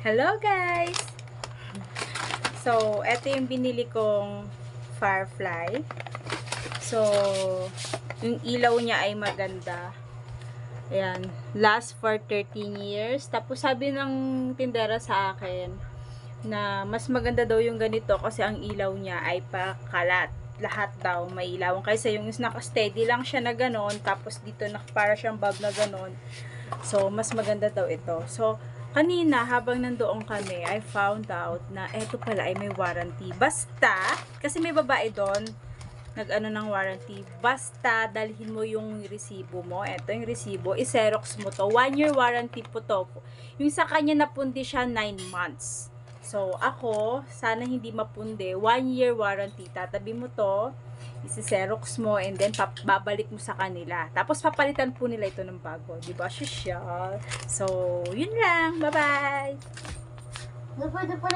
Hello guys! So, eto yung binili kong Firefly. So, yung ilaw niya ay maganda. Ayan, last for 13 years. Tapos sabi ng tindera sa akin na mas maganda daw yung ganito kasi ang ilaw niya ay pakalat. Lahat daw may ilaw. Kaysa yung naka-steady lang siya na ganon, tapos dito na para siyang bulb na ganon. So, mas maganda daw ito. So, kanina habang nandoon kami, I found out na eto pala ay may warranty. Basta, kasi may babae doon, nag-ano ng warranty. Basta, dalhin mo yung resibo mo. Eto yung resibo. I-xerox mo to. One year warranty po to. Yung sa kanya napundi siya 9 months. So, ako, sana hindi mapundi. One year warranty. Tatabi mo to. Isi-xerox mo and then babalik mo sa kanila. Tapos papalitan po nila ito ng bago. Di ba? Social. So, yun lang. Bye-bye! Pa